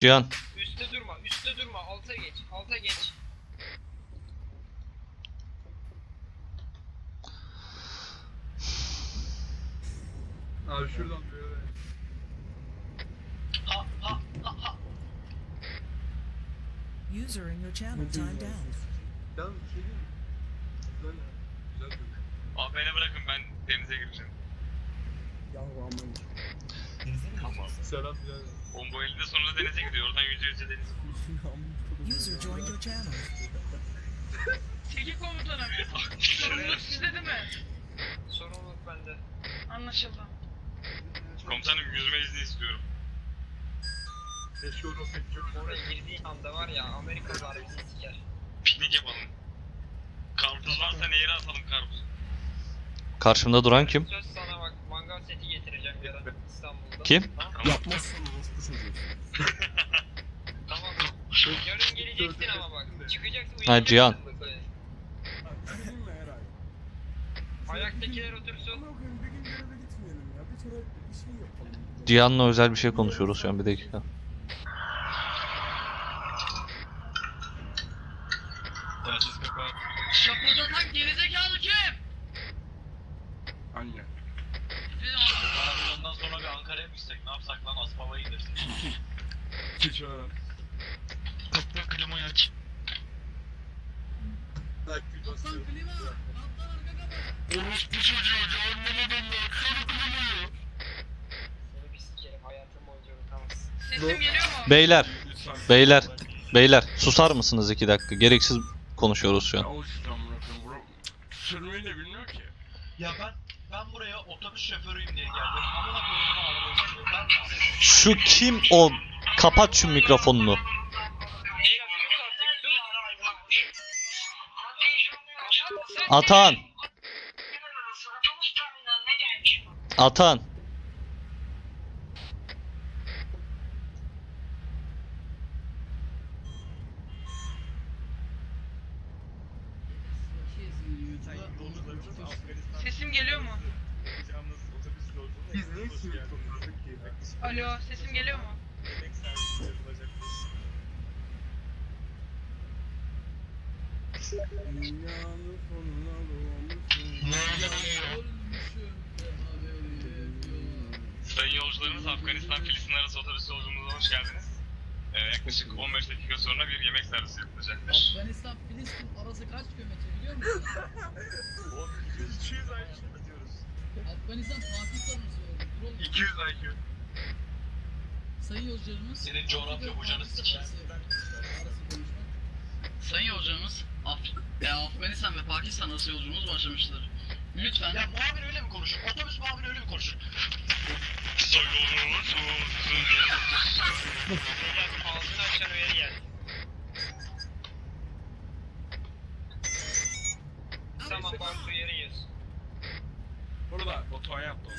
Cihan. Üste durma, üste durma. Alta geç, alta geç. Abi şuradan böyle. Ha ha ha ha. User in your channel timed out. Tamam bir şey değil mi? Güzel ya. Güzel bir Abi beni bırakın ben denize gireceğim. Selam. Oğlum bu elde sonra denize gidiyor. Oradan yüzü yüzü denize. User joined your channel. Peki komutanım. Sorumluluk sizde değil mi? Sorumluluk bende. Anlaşıldı. Komutanım yüzme izni istiyorum. Keşke o roket çok Oraya girdiği anda var ya Amerikalılar bizi siker. Piknik yapalım. Karpuz varsa nehire atalım karpuz. Karşımda duran kim? Söz sana bak mangal seti getireceğim yarın İstanbul'da. Kim? Tamam. Yapmazsan orospu çocuğu. Tamam. Yarın geleceksin ama bak. Çıkacaksın Ha, Cihan. uyuyacaksın. Ayaktakiler otursun. Cihan'la özel bir şey konuşuyoruz şu an bir dakika. Şapırdatan gerizekalı kim? Anne. Ondan sonra bir Ankara'ya mı gitsek? Ne yapsak lan? Aspava'ya gidersin. Sıçan. Kaptan klimayı aç. Kaptan klima. Orospu çocuğu. Cehenneme dönüyor. Kır klimayı. Seni bir sikerim hayatım boyunca unutamazsın. Sesim geliyor mu? Beyler, Lütfen. beyler, beyler susar mısınız iki dakika? Gereksiz konuşuyoruz şu Ya an. o yüzden bırakın bro. Sürmeyi de bilmiyor ki. Ya ben ben buraya otobüs şoförüyüm diye geldim. Amına koyduğum. Ben ne yapayım? Şu kim o? Kapat şu mikrofonunu. Atan. Atan. Sesim geliyor mu? Biz ne istiyoruz ki? Alo sesim geliyor mu? Sayın yolcularımız Afganistan Filistin arası otobüs yolculuğumuza hoş geldiniz. Ee, yaklaşık 15 dakika sonra bir yemek servisi yapılacaktır. Afganistan Filistin arası Afganistan Pakistan oğlum. 200 IQ. Sayın yolcularımız. Senin coğrafya hocanı sikeyim. Sayın yolcularımız Af e, Afganistan ve Pakistan arası yolculuğumuz başlamıştır. Lütfen Ya muhabir öyle mi konuşur? Otobüs muhabiri öyle mi konuşur? Sayın yolcularımız Ağzını açan uyarı geldi. Tamam bak uyarıyız. Burada Batuhan yaptı onu.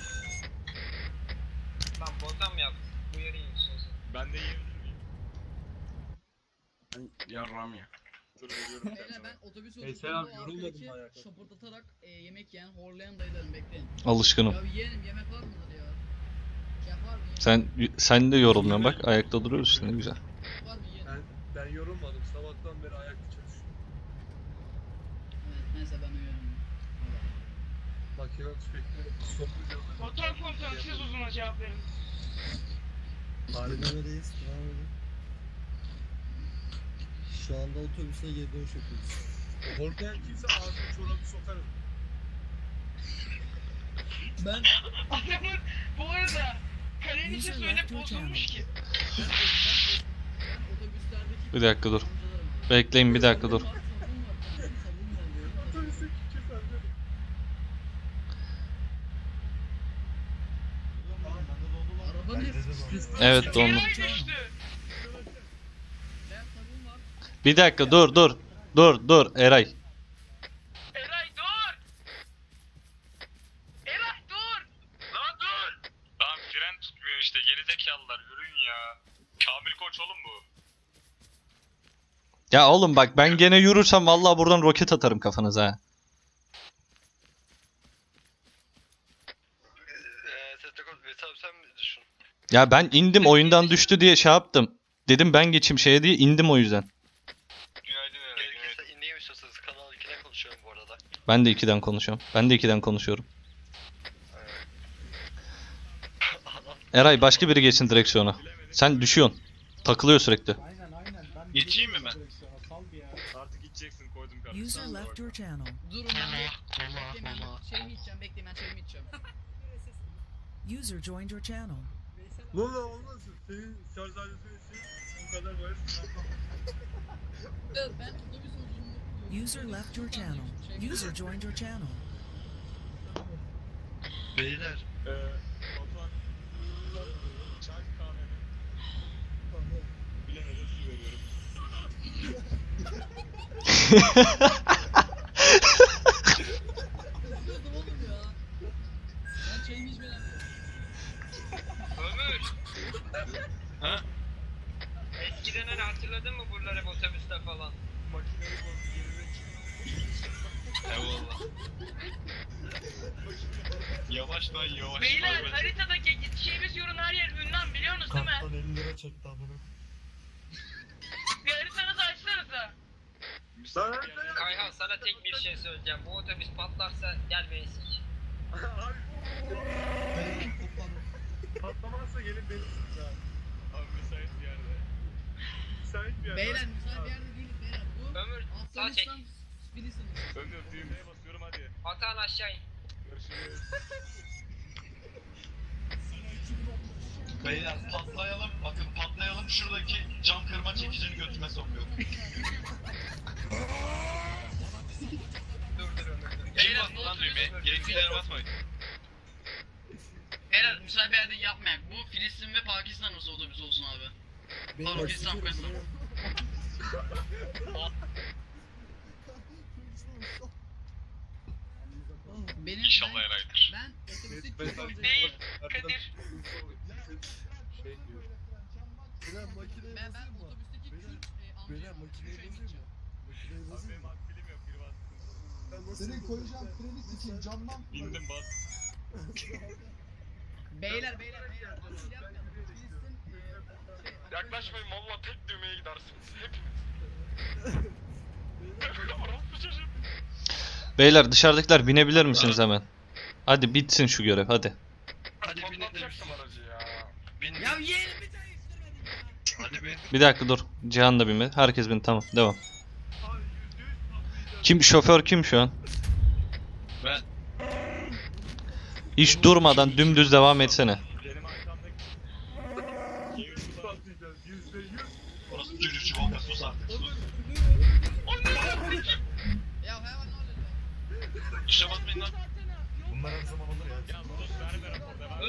Tamam botam yaptı. Uyarıyız o zaman. Ben de yiyebilir miyim? Yarram ya. Beyler ben otobüs Hey, selam, yolculuğunda yorulmadım arkadaki ayakta. şapırdatarak e, yemek yiyen horlayan dayılarım bekleyin. Alışkınım. Ya yeğenim yemek var mıdır ya? Mı? Sen sen de yorulmuyorsun bak ayakta duruyoruz işte ne güzel. Var mı? Ben, ben yorulmadım. Sabahtan beri ayakta çalışıyorum. Evet neyse ben uyuyorum. Makine sokacağım. Motor komutanı siz uzuna cevap verin. Dinlemedeyiz. Devam edin. Şu anda otobüse geri dönüş yapıyoruz. Korkayan kimse ağzını çorabı sokarım. Ben Adamın bu arada kalenin içi söyle bozulmuş ki. Bir dakika dur. Bekleyin bir dakika dur. Evet dondu. Bir dakika dur dur. Dur dur Eray. Eray dur. Eray dur. Lan dur! Lan fren tutmuyor işte gerizekalılar yürüyün ya. Kamil Koç oğlum bu. Ya oğlum bak ben gene yürürsem vallahi buradan roket atarım kafanıza ha. Veysel sen mi düşün? Ya ben indim oyundan düştü diye şey yaptım. dedim ben geçeyim şeye diye indim o yüzden. Günaydın Eray. Günaydın. Gerekirse ineyim istiyorsanız Kanal 2'den konuşuyorum bu arada. Ben de 2'den konuşuyorum. Ben de 2'den konuşuyorum. Eray başka biri geçsin direksiyona. Sen düşüyorsun. Takılıyor sürekli. Aynen aynen. Ben Geçeyim mi ben? direksiyona, Sal bir ya. Artık gideceksin koydum kardeşim. User left your channel. Durun ben bekleyin ben çayımı içeceğim bekleyin ben çayımı içeceğim. User joined your channel. Ne olur olmasın. Senin şarj aletini için bu kadar böyle Evet ben otobüs yolculuğunu... User left your channel. User joined your channel. Beyler. Eee Batuhan. Çay kahve? Bilemedim su veriyorum. Biliyordum oğlum ya. Ben çayımı içmeden... Ha? Eskidenleri hatırladın mı buraları otobüste falan? makineyi bozdu geri Eyvallah. yavaş lan yavaş. Beyler Vay be. haritadaki gideceğimiz yolun her yer ünlem biliyorsunuz değil mi? Kaptan 50 lira çekti amına. Bir haritanızı açsanıza. Bir yerde- Kayhan sana tek bir şey söyleyeceğim. Bu otobüs patlarsa gel beni sik. Patlamazsa gelip beni. Abi müsait bir yerde. Müsait bir yer. Beyler müsait bir yerde değiliz beyler. Bu Ömür sağ çek. Afganistan Filistin. Ömür düğmeye basıyorum hadi. Atan aşağı in. Görüşürüz. Beyler patlayalım. Bakın patlayalım. Şuradaki cam kırma çekicini götüme sokuyor. Dur dur Ömür dur. Beyler, Gel. ne Lan oldu? düğmeye. Gereksiz yere basmayın. Beyler müsait bir yerde yapmayak. Bu Filistin ve Pakistan olsa otobüs olsun abi. Pardon Filistin Afganistan. Benim İnşallah ben, Eray'dır. ben otobüste Ben- çok Değil. Kadir. Şey diyor. Beyler makineyi Ben, ben basayım mı? otobüsteki Kürt e, amcaya makineyi çayımı basayım içeceğim. mı? Makineyi Abi basayım benim mı? akbilim yok. Biri bastı. Senin koyacağın kredi için camdan İndim bas. Beyler beyler e, şey, Yaklaşmayın valla tek düğmeye gidersiniz. Hepiniz. Beyler dışarıdakiler binebilir misiniz hemen? Hadi bitsin şu görev hadi. Hadi. Patlatacaktım aracı ya. Bin. Ya yeğenim bir tane istirmedin ya. Hadi bin. Bir dakika dur. Cihan da binmedi. Herkes bin tamam devam. Kim şoför kim şu an? Ben. Hiç durmadan dümdüz devam etsene. Benim arkamdaki... Keyifli bak. Patlayacağız. Yüzde yüz. Orası cürücü bomba sus artık sus. Ya hayvan sus verme rapor devam.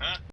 Ha?